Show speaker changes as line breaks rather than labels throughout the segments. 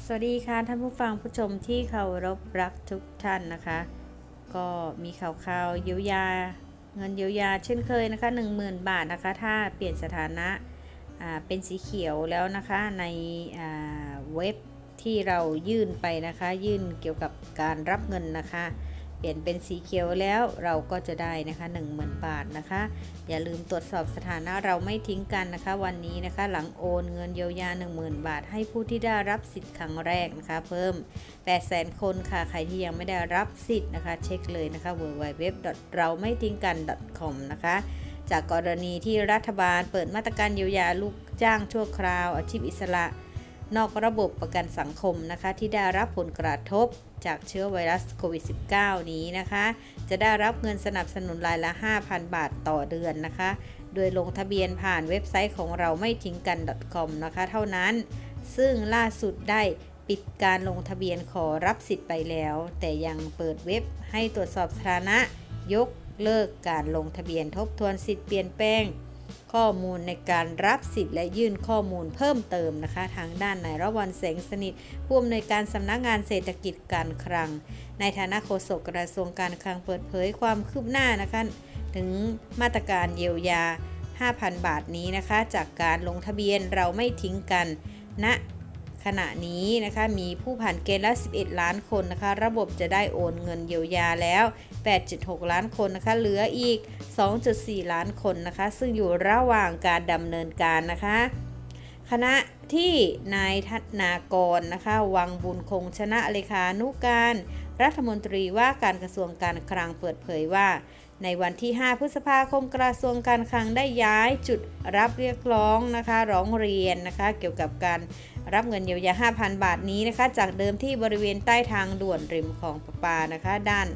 สวัสดีค่ะท่านผู้ฟังผู้ชมที่เคารพรักทุกท่านนะคะ ก็มีข่าวข่าวๆเยียวยาเงินเยียวยาเช่นเคยนะคะ10,000 บาทนะคะ ถ้าเปลี่ยนสถานะเป็นสีเขียวแล้วนะคะในเว็บที่เรายื่นไปนะคะ ยื่นเกี่ยวกับการรับเงินนะคะ เปลี่ยนเป็นสีเขียวแล้วเราก็จะได้นะคะ10,000 บาทนะคะ อย่าลืมตรวจสอบสถานะเราไม่ทิ้งกันนะคะ วันนี้นะคะหลังโอนเงินเยียวยา 10,000 บาท ให้ผู้ที่ได้รับสิทธิ์ครั้งแรกนะคะ เพิ่ม 800,000 คนค่ะใครที่ยังไม่ได้รับสิทธิ์นะคะ เช็คเลยนะคะ www เราไม่ทิ้งกัน .com นะคะจากกรณีที่รัฐบาลเปิดมาตรการเยียวยาลูกจ้างชั่วคราว อาชีพอิสระ นอกระบบประกันสังคมนะคะ ที่ได้รับผลกระทบ จากเชื้อไวรัสโควิด -19 นี้นะคะ จะได้รับเงินสนับสนุนรายละ 5,000 บาทต่อเดือนนะคะ โดยลงทะเบียนผ่านเว็บไซต์ของเราไม่ทิ้งกัน .com นะคะ เท่านั้น ซึ่งล่าสุดได้ปิดการลงทะเบียนขอรับสิทธิ์ไปแล้ว แต่ยังเปิดเว็บให้ตรวจสอบสถานะ ยกเลิกการลงทะเบียนทบทวนสิทธิ์เปลี่ยนแปลง ข้อมูลในการรับสิทธิ์และยื่นข้อมูลเพิ่มเติมนะคะ ทางด้านนายรวันแสงสนิทผู้อำนวยการสำนักงานเศรษฐกิจการคลัง ในฐานะโฆษกกระทรวงการคลังเปิดเผยความคืบหน้านะคะ ถึงมาตรการเยียวยา 5,000 บาทนี้นะคะ จากการลงทะเบียนเราไม่ทิ้งกันณ ขณะนี้นะคะมีผู้ผ่านเกณฑ์ละ 11 ล้านคนนะคะ ระบบจะได้โอนเงินเยียวยาแล้ว 8.6 ล้านคนนะคะ เหลืออีก 2.4 ล้านคนนะคะ ซึ่งอยู่ระหว่างการดำเนินการนะคะ คณะที่นายทัศนากรนะคะ วังบุญคงชนะเลขานุการ รัฐมนตรีว่าการกระทรวงการคลังเปิดเผยว่า ในวันที่ 5 พฤษภาคมกระทรวงการคลังได้ย้ายจุดรับเรียกร้องนะคะ ร้องเรียนนะคะ เกี่ยวกับการรับเงินเยียวยา 5,000 บาทนี้นะคะ จากเดิมที่บริเวณใต้ทางด่วนริมของประปานะคะ ด้าน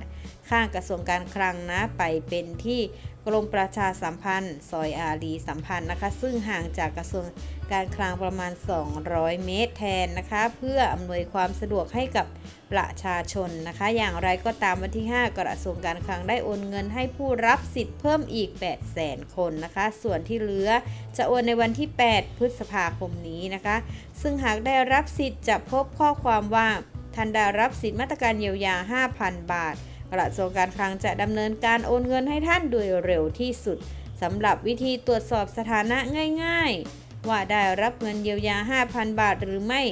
ข้างกระทรวงการคลังนะ ไปเป็นที่ กรมประชาสัมพันธ์ ซอยอารีสัมพันธ์นะคะ ซึ่งห่างจากกระทรวงการคลังประมาณ 200 เมตรแทนนะคะ เพื่ออำนวยความสะดวกให้กับประชาชนนะคะ อย่างไรก็ตามวันที่ 5 กระทรวงการคลังได้โอนเงินให้ผู้รับสิทธิ์เพิ่มอีก 800,000คนนะคะ ส่วนที่เหลือจะโอนในวันที่ 8 พฤษภาคมนี้นะคะ ซึ่งหากได้รับสิทธิ์จะพบข้อความว่าท่านได้รับสิทธิ์มาตรการเยียวยา 5,000 บาท กระทรวงการคลังจะดำเนินการโอนเงินให้ท่านโดยเร็วที่สุดสำหรับวิธีตรวจสอบสถานะง่ายๆ ว่าได้รับเงินเยียวยา 5,000 บาทหรือไม่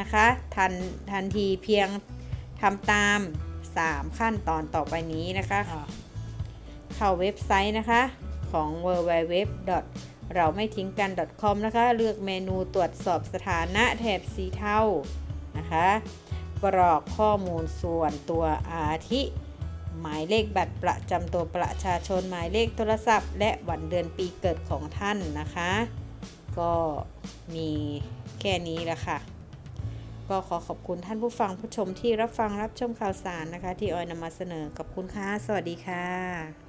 นะคะทันทันทีเพียงทำตาม 3 ขั้นตอนต่อไปนี้นะคะ เข้าเว็บไซต์นะคะของ w w w เราไม่ทิ้งกัน .com นะคะ เลือกเมนูตรวจสอบสถานะแถบสีเทานะคะ กรอกข้อมูลส่วนตัวอาทิ หมายเลขบัตรประจำตัวประชาชนหมายเลขโทรศัพท์ และวันเดือนปีเกิดของท่านนะคะ ก็มีแค่นี้ละค่ะก็ขอขอบคุณท่านผู้ฟังผู้ชมที่รับฟังรับชมข่าวสารนะคะ ที่ออยนำมาเสนอขอบคุณค่ะ สวัสดีค่ะ